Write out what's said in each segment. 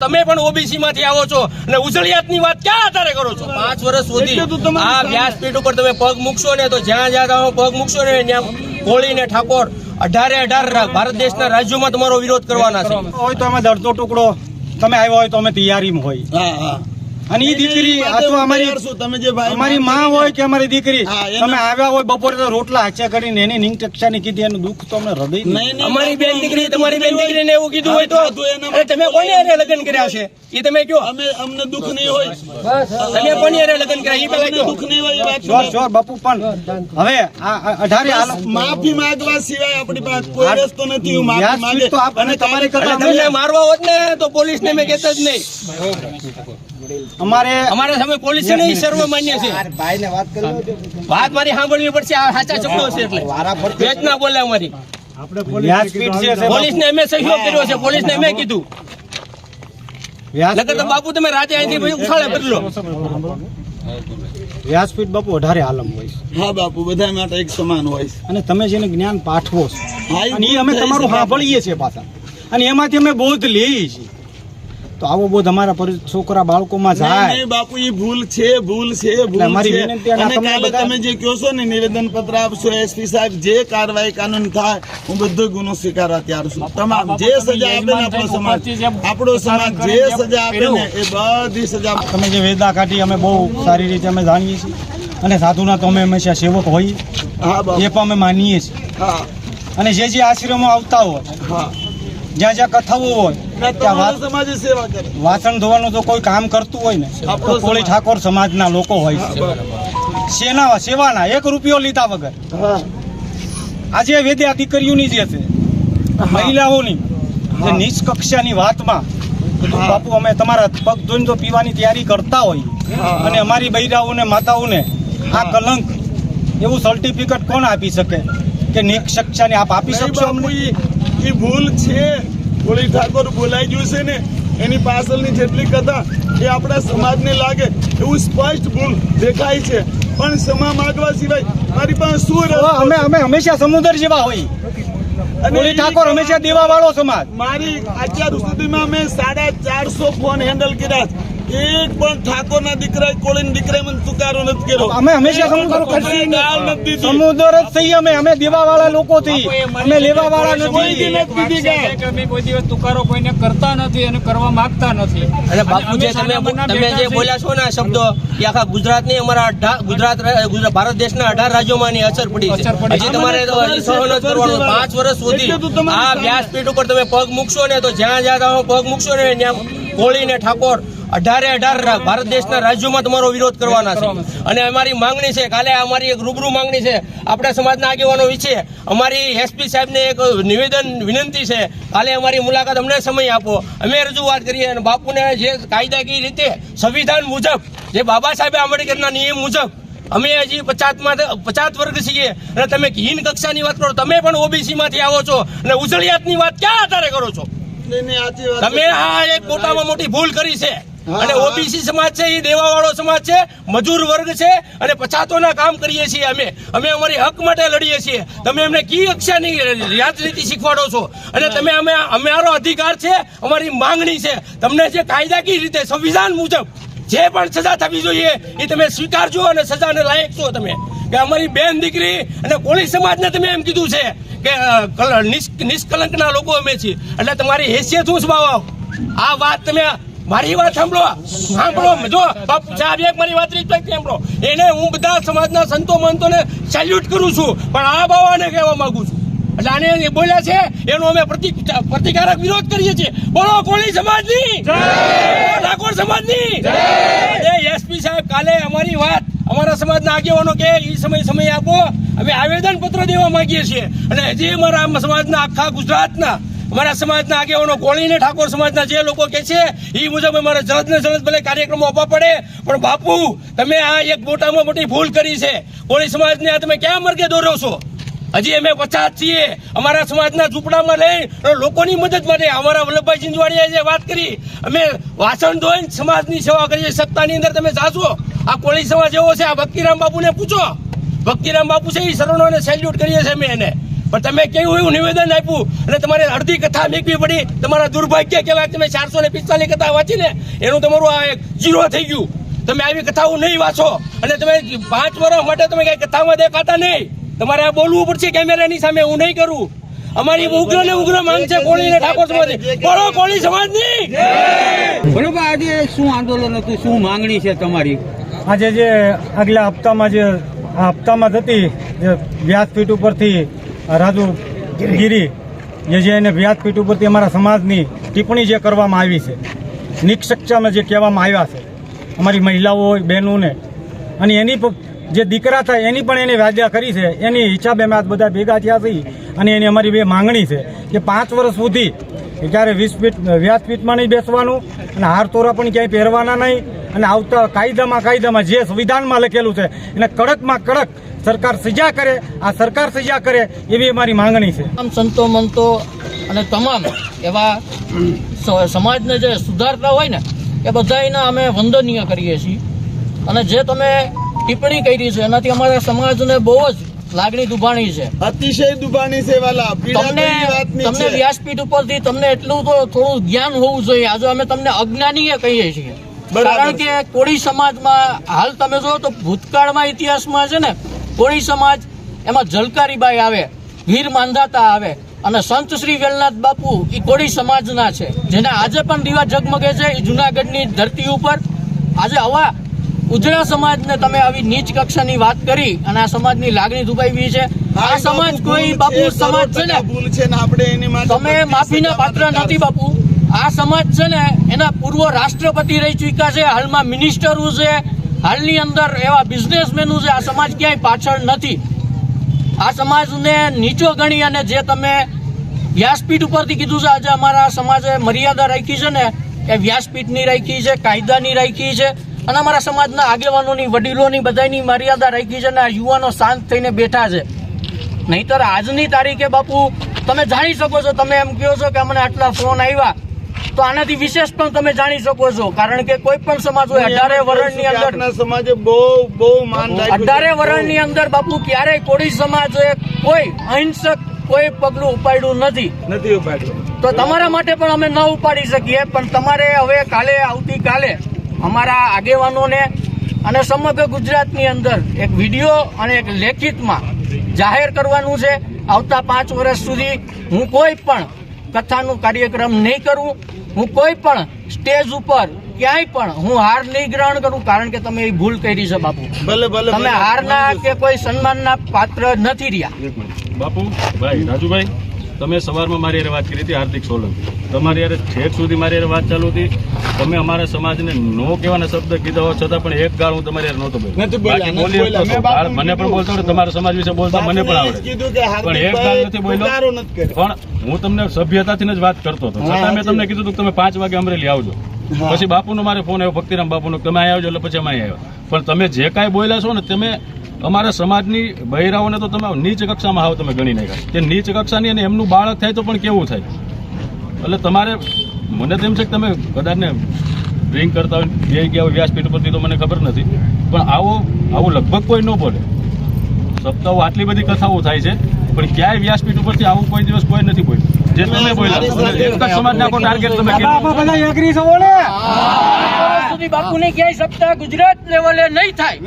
તમે પણ ઓબીસી માંથી આવો છો અને ઉજળિયાતની વાત ક્યાં આધારે કરો છો? પાંચ વર્ષ સુધી આ વ્યાસપીઠ ઉપર તમે પગ મૂકશો ને તો જ્યાં જ્યાં તમે પગ મૂકશો ને ત્યાં કોળી ને ઠાકોર અઢારે અઢાર ભારત દેશના રાજ્યોમાં તમારો વિરોધ કરવાના છે. હોય તો અમે દર્દો ટુકડો. તમે આવ્યા હોય તો અમે તૈયારીમાં હોય. હા હા. અને એ દીકરી અથવા અમારી તમે જે અમારી માં હોય કે અમારી દીકરી તમે આવ્યા હોય બપોરે તો રોટલા હાચ્યા કરીને એની નિંગ ટક્ષાની કીધી એનું દુઃખ તો અમને હૃદય અમારી બેન દીકરી તમારી બેન દીકરીને એવું કીધું હોય તો અરે તમે કોની હારે લગ્ન કર્યા છે? એ તમે કયો? અમે અમને દુઃખ નહીં હોય. તમે કોની અરે લગ્ન કર્યા? એ પેલા કયો? દુઃખ નહીં હોય જોર જોર બાપુ પણ હવે આ આ અઢારે માફી માંગવા સિવાય આપણી પાસે કોઈ રસ્તો નથી હું માફી માંગે. તો આપ અને તમારી કરતા તમને મારવા હોત ને તો પોલીસ ને મેં કહેતા જ નહીં. અમારે અમારે સામે પોલીસ છે ને વાત સર્વમાન્ય છે. વાત મારી સાંભળવી પડશે આ સાચા શબ્દો છે એટલે. વેચ ના બોલે અમારી. વ્યાસપીઠ છે સાહેબ. પોલીસ ને અમે સહયોગ કર્યો છે પોલીસ ને અમે કીધું. વ્યાસ નકર તો બાપુ તમે રાતે અહીંથી ઉછાળે બદલો વ્યાસપીઠ બાપુ વધારે આલમ હોય હા બાપુ બધા માટે એક સમાન હોય છે. અને તમે જેને જ્ઞાન પાઠવો છો હા, એ અને અમે તમારું. સાંભળીએ છીએ પાછા. અને એમાંથી અમે બોધ લઈએ છીએ. તો આવો બોધ અમારા છોકરા બાળકોમાં જાય. નહીં, બાપુ એ ભૂલ છે ભૂલ છે ભૂલ છે. અને કાલે તમે જે કહો છો ને નિવેદન પત્ર આપશો એસપી સાહેબ જે કાર્યવાહી કાનૂન થાય હું બધો ગુનો સ્વીકારવા તૈયાર છું. તમામ જે સજા આપે ને આપણો સમાજ આપણો સમાજ જે સજા આપે ને એ બધી સજા તમે જે વેદા કાઢી અમે બહુ સારી રીતે અમે જાણીએ છીએ. અને સાધુના તો અમે હંમેશા સેવક હોઈએ. એ પણ અમે માનીએ છીએ. અને જે જે આશ્રમો આવતા હોય હા. જ્યાં જ્યાં કથાઓ હોય ત્યાં સેવા કરે. વાસણ ધોવાનું તો કોઈ કામ કરતું હોય ને તો કોળી ઠાકોર સમાજના લોકો હોય છે. સેના સેવાના એક રૂપિયો લીધા વગર. આજે વેદ્યા દીકરીઓની જે છે મહિલાઓની જે નિષ્કક્ષાની વાતમાં બાપુ અમે તમારા પગ ધોઈને તો પીવાની તૈયારી કરતા હોય. અને અમારી બૈરાઓને માતાઓને આ કલંક એવું સર્ટિફિકેટ કોણ આપી શકે? કે નીચ કક્ષાની આપ આપી શકશો અમને? ઈ ભૂલ છે. ગોળી ઠાકોર બોલાઈ ગયું છે ને એની પાછળની જેટલી કથા એ આપણા સમાજને લાગે એવું સ્પષ્ટ ભૂલ દેખાય છે. પણ ક્ષમા માંગવા સિવાય મારી પાસે શું અમે અમે હંમેશા સમુદ્ર જેવા હોય. ગોળી ઠાકોર હંમેશા દેવા વાળો સમાજ. મારી અત્યાર સુધીમાં મેં સાડા ચારસો ફોન હેન્ડલ કર્યા. એક પણ ઠાકોરના દીકરા કોળીના દીકરા મને તુકારો નથી કર્યો. અમે હંમેશા સમુદ્ર કોઈ ગાળ નથી દીધી. સમુદ્ર જ થઈ અમે અમે દેવા વાળા લોકો થી અમે લેવા વાળા નથી. નથી દીધી અમે કોઈ દિવસ તુકારો કોઈને કરતા નથી અને કરવા માંગતા નથી. અને બાપુ જે અમે તમે તમે જે બોલ્યા છો ને આ શબ્દો એ આખા ગુજરાતની અમારા ગુજરાત ગુજરાત ભારત દેશના અઢાર રાજ્યોમાં અસર પડી છે. પડી. હજી તમારે સહન જ કરવાનું. પાંચ વર્ષ સુધી આ વ્યાસપીઠ ઉપર તમે પગ મૂકશો ને તો જ્યાં જ્યાં તમે પગ મૂકશો ને ત્યાં કોળી ને ઠાકોર અઢારે અઢાર ભારત દેશના રાજ્યોમાં તમારો વિરોધ કરવાના છે. અને અમારી માંગણી છે કાલે અમારી એક રૂબરૂ માંગણી છે. આપણા સમાજના આગેવાનો વિશે અમારી એસપી સાહેબને એક નિવેદન વિનંતી છે કાલે અમારી મુલાકાત અમને સમય આપો. અમે રજૂઆત કરીએ અને બાપુને જે કાયદાકીય રીતે સંવિધાન મુજબ જે બાબા સાહેબ આંબેડકરના નિયમ મુજબ અમે હજી પચાસમાં પચાસ વર્ગ છીએ અને તમે હીન કક્ષાની વાત કરો તમે પણ ઓબીસીમાંથી આવો છો અને ઉજળિયાતની વાત ક્યાં આધારે કરો છો? તમે. આ એક મોટામાં મોટી ભૂલ કરી છે. હા, અને ઓબીસી સમાજ છે એ દેવાવાળો સમાજ છે મજૂર વર્ગ છે અને પછાતોના કામ કરીએ છીએ અમે. અમે અમારી હક માટે લડીએ છીએ. તમે અમને કી કક્ષાની રાજનીતિ શીખવાડો છો? અને તમે અમે અમારો અધિકાર છે અમારી માંગણી છે. તમને જે કાયદાકીય રીતે સંવિધાન મુજબ જે પણ સજા થવી જોઈએ એ તમે સ્વીકારજો અને સજાને લાયક છો તમે. કે અમારી બેન દીકરી અને કોળી સમાજને તમે એમ કીધું છે કે નિષ્કલંકના લોકો અમે છીએ. એટલે તમારી હેસિયત શું છે બાવા આ વાત તમે મારી વાત સાંભળો સાંભળો જો બાપુ સાહેબ એક મારી વાત રિસ્પેક્ટ સાંભળો. એને હું બધા સમાજના સંતો મંતોને સેલ્યુટ કરું છું પણ આ બાવાને કહેવા માંગુ છું. એટલે આને એ બોલ્યા છે એનો અમે પ્રતિ પ્રતિકારક વિરોધ કરીએ છીએ. બોલો કોળી સમાજની? ઠાકોર સમાજની? એ એસપી સાહેબ કાલે અમારી વાત અમારા સમાજના આગેવાનો કે એ સમય સમય આપો. અમે આવેદન પત્ર દેવા માંગીએ છીએ. અને હજી અમારા સમાજના આખા ગુજરાતના અમારા સમાજના આગેવાનો કોળીને ઠાકોર સમાજના જે લોકો કે છે એ મુજબ અમારે જલદ ને જલદ ભલે કાર્યક્રમો આપવા પડે, પણ બાપુ, તમે આ એક મોટામાં મોટી ભૂલ કરી છે. કોળી સમાજને આ તમે ક્યાં માર્ગે દોરો છો? હજી અમે પચાસ છીએ. અમારા સમાજના ઝૂંપડામાં લઈ લોકોની મદદ માટે અમારા વલ્લભભાઈ ચિંચવાડીએ જે વાત કરી, અમે વાસણ ધોઈને સમાજની સેવા કરીએ, સત્તાની અંદર તમે જાશો. આ કોળી સમાજ એવો છે, આ ભક્તિરામ બાપુને પૂછો. ભક્તિરામ બાપુ છે એ શરણોને સેલ્યુટ કરીએ છીએ અમે એને. પણ તમે કેવું એવું નિવેદન આપ્યું? અને તમારે અડધી કથા મેકવી પડી. તમારા દુર્ભાગ્ય કહેવાય તમે ચારસો ને પિસ્તાલીસ કથા વાંચીને એનું તમારું આ એક જીરો થઈ ગયું. તમે આવી કથાઓ નહીં વાંચો. અને તમે પાંચ વર્ષ માટે તમે કઈ કથામાં દેખાતા નહીં. તમારે આ બોલવું પડશે કેમેરાની સામે. હું નહીં કરું. અમારી ઉગ્ર ને ઉગ્ર માંગ છે કોળી ને ઠાકોર સમાજ બોલો કોળી સમાજની! બરોબર આજે શું આંદોલન હતું? શું માંગણી છે તમારી? આજે જે આગલા હપ્તામાં જે આ હપ્તામાં હતી જે વ્યાસપીઠ ઉપરથી રાજુ ગીરી એને વ્યાસપીઠ ઉપરથી અમારા સમાજની ટિપ્પણી જે કરવામાં આવી છે નિક્ષક્ષમે જે કહેવામાં આવ્યા છે, અમારી મહિલાઓ હોય, બહેનોને, અને એની જે દીકરા થાય, એની પણ એને વ્યાજ્યા કરી છે, એની હિસાબે અમે આજ બધા ભેગા થયા છીએ, અને એની અમારી બે માંગણી છે કે પાંચ વર્ષ સુધી ક્યારે વીસ ફીટ વ્યાસપીઠમાં નહીં બેસવાનું, અને હાર તોરા પણ ક્યાંય પહેરવાના નહીં અને આવતા કાયદામાં કાયદામાં જે સંવિધાનમાં લખેલું છે એને કડકમાં કડક સરકાર સજા કરે આ સરકાર સજા કરે એવી અમારી માંગણી છે. તમામ સંતો મંતો અને તમામ એવા સ- સમાજને જે સુધારતા હોય ને એ બધાયના અમે વંદનીય કરીએ છીએ. અને જે તમે ટિપ્પણી કરી છે એનાથી અમારા સમાજને બહુ જ લાગણી દુભાણી છે. અતિશય દુભાણી છે વાલા તમને તમને વ્યાસપીઠ ઉપરથી તમને એટલું તો થોડું જ્ઞાન હોવું જોઈએ. આજે અમે તમને અજ્ઞાનીય કહીએ છીએ. કારણ કે કોળી સમાજમાં હાલ તમે જો તો ભૂતકાળમાં ઇતિહાસમાં છે ને કોળી સમાજ એમાં જલકારીબાઈ આવે વીર માંધાતા આવે અને સંત શ્રી વેલનાથ બાપુ એ કોળી સમાજના છે. જેના આજે પણ દીવા ઝગમગે છે એ જુનાગઢની ધરતી ઉપર. આજે હવા ઉજળા સમાજને તમે આવી નીચ કક્ષાની વાત કરી અને આ સમાજની લાગણી દુભાવી છે. આ સમાજ કોઈ બાપુ સમાજ છે ને તમે માફીના પાત્ર નથી બાપુ. આ સમાજ છે ને, એના પૂર્વ રાષ્ટ્રપતિ રહી ચૂક્યા છે, હાલમાં મિનિસ્ટરો છે, હાલની અંદર એવા બિઝનેસમેનો છે, આ સમાજ ક્યાંય પાછળ નથી. આ સમાજને નીચો ગણી અને જે તમે વ્યાસપીઠ ઉપરથી કીધું છે, આજે અમારા સમાજે મર્યાદા રાખી છે ને, એ વ્યાસપીઠની રાખી છે, કાયદાની રાખી છે, અને અમારા સમાજના આગેવાનોની, વડીલોની બધાની મર્યાદા રાખી છે અને આ યુવાનો શાંત થઈને બેઠા છે. નહીતર આજની તારીખે બાપુ, તમે જાણી શકો છો, તમે એમ કહો છો કે અમને આટલા ફોન આવ્યા. તો આનાથી વિશેષ પણ તમે જાણી શકો છો. કારણ કે કોઈ પણ સમાજ હોય અઢારે વરણની અંદર સમાજે બહુ બહુ માન. અઢારે વરણની અંદર બાપુ ક્યારેય કોળી સમાજે કોઈ અહિંસક કોઈ પગલું ઉપાડ્યું નથી. નથી ઉપાડ્યું. તો તમારા માટે પણ અમે ન ઉપાડી શકીએ પણ તમારે હવે કાલે આવતીકાલે અમારા આગેવાનોને અને સમગ્ર ગુજરાતની અંદર એક વીડિયો અને એક લેખિતમાં જાહેર કરવાનું છે. આવતા પાંચ વર્ષ સુધી હું કોઈ પણ કથાનું કાર્યક્રમ નહીં કરું હું કોઈ પણ સ્ટેજ ઉપર ક્યાંય પણ હું હાર નહીં ગ્રહણ કરું કારણ કે તમે એ ભૂલ કરી છે બાપુ. ભલે ભલે તમે. હારના કે કોઈ સન્માનના પાત્ર નથી રહ્યા. બાપુ ભાઈ રાજુભાઈ તમે સવારમાં મારી યારે વાત કરી હતી હાર્દિક સોલંકી. તમારી યારે છેક સુધી મારી યારે વાત ચાલુ હતી. તમે અમારા સમાજને નો કહેવાના શબ્દ કીધા હોવા છતાં પણ એક ગાળ હું તમારી હારે નહોતો બોલ્યો. મને પણ. બોલતો તમારા સમાજ વિશે બોલતા મને પણ આવડે. પણ એક ગાળ નથી બોલ્યો. પણ હું તમને સભ્યતાથી જ વાત કરતો હતો. છતાં મેં તમને કીધું હતું તમે પાંચ વાગે અમરેલી આવજો. પછી બાપુનો મારે ફોન આવ્યો ભક્તિરામ બાપુનો તમે અહીંયા આવજો એટલે પછી અમે આવ્યા. પણ તમે જે કાંઈ બોલ્યા છો ને તમે અમારા સમાજની બહેરાઓને તો તમે નીચ કક્ષામાં આવો તમે ગણી નાખ્યા. કે નીચ કક્ષાની અને એમનું બાળક થાય તો પણ કેવું થાય? એટલે તમારે મને તો એમ છે કે તમે કદાચને ડ્રિંક કરતા હોય બે ગયા હોય વ્યાસપીઠ ઉપરથી તો મને ખબર નથી. પણ આવો આવું લગભગ કોઈ ન બોલે. સપ્તાહો આટલી બધી કથાઓ થાય છે પણ ક્યાંય વ્યાસપીઠ ઉપરથી આવું કોઈ દિવસ કોઈ નથી બોલ્યું. જે તમે બોલ્યા અને એક જ સમાજને આખો ટાર્ગેટ તમે બાપુ કીધું. બધા એગ્રી છો બોલે વર્ષ સુધી બાપુને ક્યાંય સપ્તાહ ગુજરાત લેવલે નહીં થાય.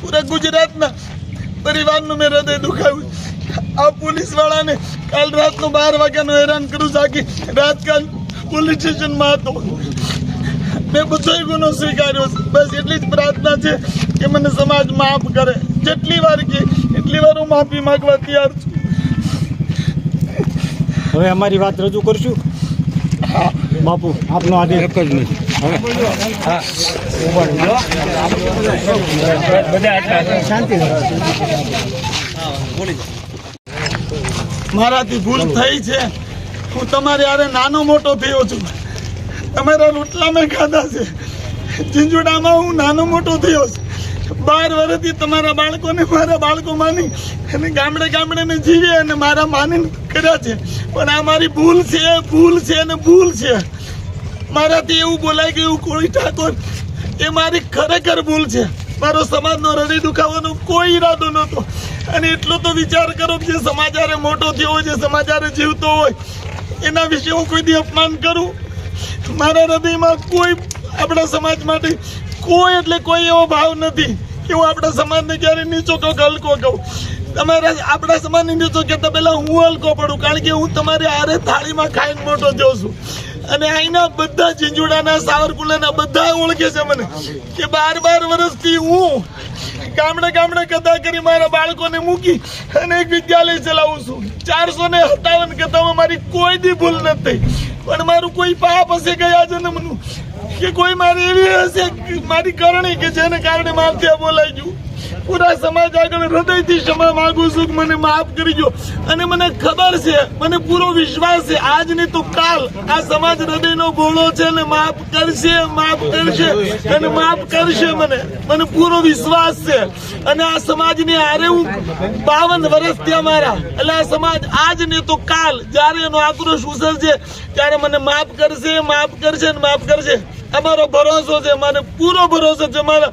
પૂરા ગુજરાતના પરિવારનું મેં હૃદય દુખાવ્યું. આ પોલીસ વાળાને કાલ રાતનો બાર વાગ્યાનો હેરાન કરું સાકી રાત કાલ પોલીસ સ્ટેશનમાં હતો. મેં બધો ગુનો સ્વીકાર્યો બસ એટલી જ પ્રાર્થના છે કે મને સમાજ માફ કરે. જેટલી વાર કે એટલી વાર હું માફી માંગવા તૈયાર છું. હવે અમારી વાત રજૂ કરશું. બાપુ આપનો આદેશ. એક જ નથી મારાથી ભૂલ થઈ છે. હું તમારે હારે નાનો મોટો થયો છું. તમારા રોટલા મેં ખાધા છે. ચીંજુડામાં હું નાનો મોટો થયો છું. બાર વર્ષથી તમારા બાળકોને મારા બાળકો માની અને ગામડે ગામડે મેં જીવે અને મારા માની કર્યા છે. પણ આ મારી ભૂલ છે ભૂલ છે અને ભૂલ છે. મારાથી એવું બોલાઈ ગયું કોળી ઠાકોર, એ મારી ખરેખર ભૂલ છે. મારો સમાજનો હૃદય દુખાવાનો કોઈ ઈરાદો નહોતો. અને એટલો તો વિચાર કરો કે જે સમાચારે મોટો થયો હોય, જે સમાચારે જીવતો હોય, એના વિશે હું કોઈ દી અપમાન કરું? મારા હૃદયમાં કોઈ, આપણા સમાજ માટે કોઈ એટલે કોઈ એવો ભાવ નથી કે હું આપણા સમાજને ક્યારે નીચો કહું હલકો કહું. તમારા, આપણા સમાજને નીચો કહેતા પહેલાં હું હલકો પડું, કારણ કે હું તમારી આરે થાળીમાં ખાઈને મોટો જોઉં છું. અને અહીંના બધા ઝીંઝુડાના, સાવરકુંડલાના બધા ઓળખે છે મને. કે બાર બાર વર્ષથી હું ગામડે ગામડે કથા કરી મારા બાળકોને મૂકી અને એક વિદ્યાલય ચલાવું છું. ચારસો ને સત્તાવન કથામાં મારી કોઈ દી ભૂલ નથી પણ મારું કોઈ પાપ હશે ગયા જન્મનું? કે કોઈ મારી એવી હશે મારી કરણી કે જેને કારણે મારથી બોલાઈ ગયું? પૂરા સમાજ આગળ હૃદયથી ક્ષમા માંગુ છું મને માફ કરી દો. અને મને ખબર છે, મને પૂરો વિશ્વાસ છે આજ નહીં તો કાલ આ સમાજ હૃદયનો ભોળો છે ને માફ કરશે માફ કરશે, અને માફ કરશે મને. મને પૂરો વિશ્વાસ છે. અને આ સમાજની હારે હું બાવન વર્ષ ત્યાં મારા. એટલે આ સમાજ આજ નહીં તો કાલ, જ્યારે એનો આક્રોશ ઉછળશે, ત્યારે મને માફ કરશે માફ કરશે ને માફ કરશે. અમારો ભરોસો છે, મને પૂરો ભરોસો છે, મારા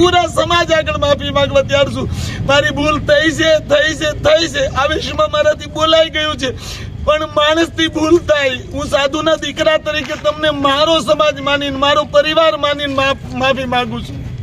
પૂરા સમાજ આગળ માફી માંગવા તૈયાર છું. મારી ભૂલ થઈ છે થઈ છે થઈ છે. આ વિશ્વમાં મારાથી બોલાઈ ગયું છે. પણ માણસથી ભૂલ થાય. હું સાધુના દીકરા તરીકે તમને મારો સમાજ માનીને, મારો પરિવાર માનીને માફી માંગુ છું.